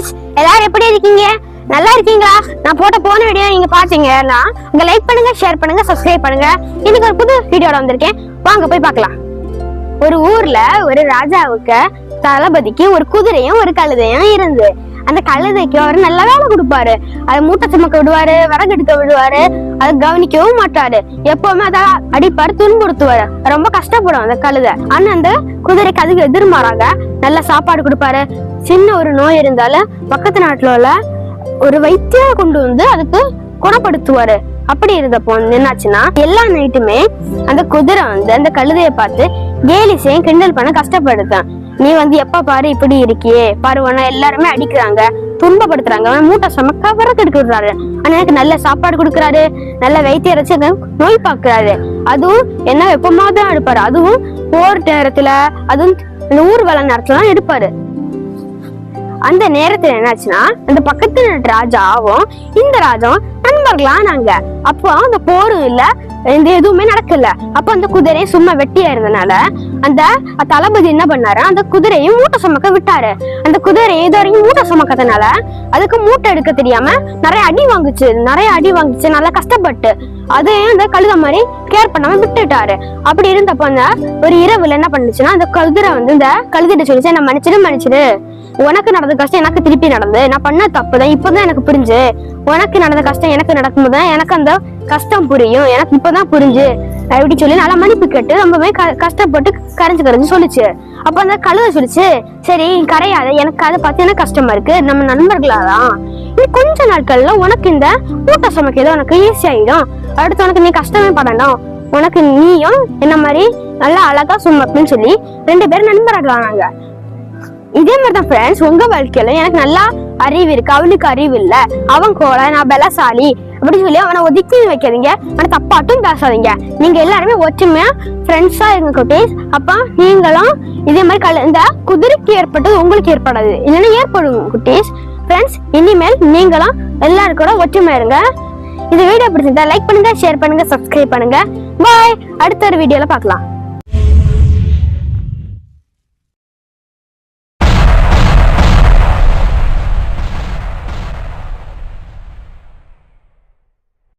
Guys எல்லாரும் எப்படி இருக்கீங்க? நல்லா இருக்கீங்களா? நான் போட்ட போன வீடியோ நீங்க பாத்தீங்கன்னா உங்க லைக் பண்ணுங்க ஷேர் பண்ணுங்க சப்ஸ்கிரைப் பண்ணுங்க. இன்னைக்கு ஒரு புது வீடியோட வந்திருக்கேன். வாங்க போய் பார்க்கலாம். ஒரு ஊர்ல ஒரு ராஜாவுக்கு தளபதிக்கு ஒரு குதிரையும் ஒரு கழுதையும் இருந்து அந்த கழுதைக்கு அவர் நல்ல வேலை கொடுப்பாரு. அதை மூட்டை சுமக்க விடுவாரு விறகு எடுக்க விடுவாரு அதை கவனிக்கவும் மாட்டாரு. எப்பவுமே அதை அடிப்பாரு துன்புறுத்துவாரு. ரொம்ப கஷ்டப்படும் அந்த கழுதை. ஆனா அந்த குதிரைக்கு அதுக்கு எதிர்மாறாங்க. நல்ல சாப்பாடு கொடுப்பாரு. சின்ன ஒரு நோய் இருந்தாலும் பக்கத்து நாட்டுல உள்ள ஒரு வைத்தியரை கொண்டு வந்து அதுக்கு குணப்படுத்துவாரு. அப்படி இருந்தப்போ என்னாச்சுன்னா எல்லா நைட்டுமே அந்த குதிரை வந்து அந்த கழுதையை பார்த்து கேலிசையும் கிண்டல் பண்ண கஷ்டப்படுத்தான் நீ வந்து எப்ப பாரு இப்படி இருக்கியே? பாரு எல்லாருமே அடிக்கிறாங்க துன்பப்படுத்துறாங்க. அவன் மூட்டை சமக்கா விறகு எடுக்க விடுறாரு. ஆனா எனக்கு நல்ல சாப்பாடு கொடுக்குறாரு நல்ல வைத்திய அரைச்சு நோய் பார்க்கறாரு. அதுவும் என்ன வெப்பமா தான் எடுப்பாரு. அதுவும் போர் நேரத்துல அதுவும் இந்த ஊர்வல நேரத்துல தான் எடுப்பாரு. அந்த நேரத்துல என்னாச்சுன்னா அந்த பக்கத்துல ராஜாவும் இந்த ராஜாவும் நண்பர்களா நாங்க. அப்போ அந்த போரும் இல்ல இந்த எதுவுமே நடக்கல. அப்ப அந்த குதிரை சும்மா வெட்டியா இருந்தனால அந்த தளபதி என்ன பண்ணாரு? அந்த குதிரையும் மூட்டை சுமக்க விட்டாரு. அந்த குதிரை இது வரைக்கும் மூட்டை சுமக்கிறதுனால அதுக்கு மூட்டை எடுக்க தெரியாம நிறைய அடி வாங்குச்சு. நிறைய அடி வாங்குச்சு. நல்லா கஷ்டப்பட்டு அதையும் அந்த கழுத மாதிரி கேர் பண்ணாம விட்டுட்டாரு. அப்படி இருந்தப்ப அந்த ஒரு இரவுல என்ன பண்ணுச்சுன்னா அந்த குதிரை வந்து இந்த கழுதிட்ட சொல்லிச்சு என்ன மன்னிச்சிடு மன்னிச்சிடு. உனக்கு நடந்த கஷ்டம் எனக்கு திருப்பி நடந்து நான் பண்ண தப்பு தான். இப்பதான் எனக்கு புரிஞ்சு. உனக்கு நடந்த கஷ்டம் எனக்கு நடக்கும்போது தான் எனக்கு அந்த கஷ்டம் புரியும். எனக்கு இப்பதான் புரிஞ்சு. அப்படி சொல்லி நல்லா மன்னிப்பு கேட்டு ரொம்பவே க- கஷ்டப்பட்டு கரைஞ்சு கரைஞ்சு சொல்லுச்சு. அப்ப அந்த கழுவ சொல்லுச்சு சரி கரையாத. எனக்கு அதை பார்த்து எனக்கு கஷ்டமா இருக்கு? நம்ம நண்பர்களாதான். நீ கொஞ்ச நாட்கள்ல உனக்கு இந்த மூட்டை சுமக்கிறது உனக்கு ஈஸி ஆயிடும். அடுத்து உனக்கு நீ கஷ்டமே படணும். உனக்கு நீயும் என்ன மாதிரி நல்லா அழகா சுமப்புன்னு சொல்லி ரெண்டு பேரும் நண்பர்களானாங்க இதே மாதிரி தான் ஃப்ரெண்ட்ஸ் உங்க வாழ்க்கையில எனக்கு நல்லா அறிவு இருக்கு. அவனுக்கு அறிவு இல்ல. அவன் கோல நான் பலசாலி. அப்படின்னு சொல்லி அவனை ஒதுக்கி வைக்காதீங்க. ஆனால் தப்பாட்டும் பேசாதீங்க. நீங்க எல்லாருமே ஒற்றுமையா ஃப்ரெண்ட்ஸா இருங்க குட்டீஸ். அப்ப நீங்களும் இதே மாதிரி கல இந்த குதிரைக்கு ஏற்பட்டது உங்களுக்கு ஏற்படாது. இல்லைன்னா ஏற்படும் குட்டீஸ். ஃப்ரெண்ட்ஸ் இனிமேல் நீங்களும் எல்லாரும் கூட ஒற்றுமையா இருங்க. இந்த வீடியோ பிடிச்சிருந்தா லைக் பண்ணுங்க ஷேர் பண்ணுங்க சப்ஸ்கிரைப் பண்ணுங்க. பாய் அடுத்த ஒரு வீடியோல பார்க்கலாம்.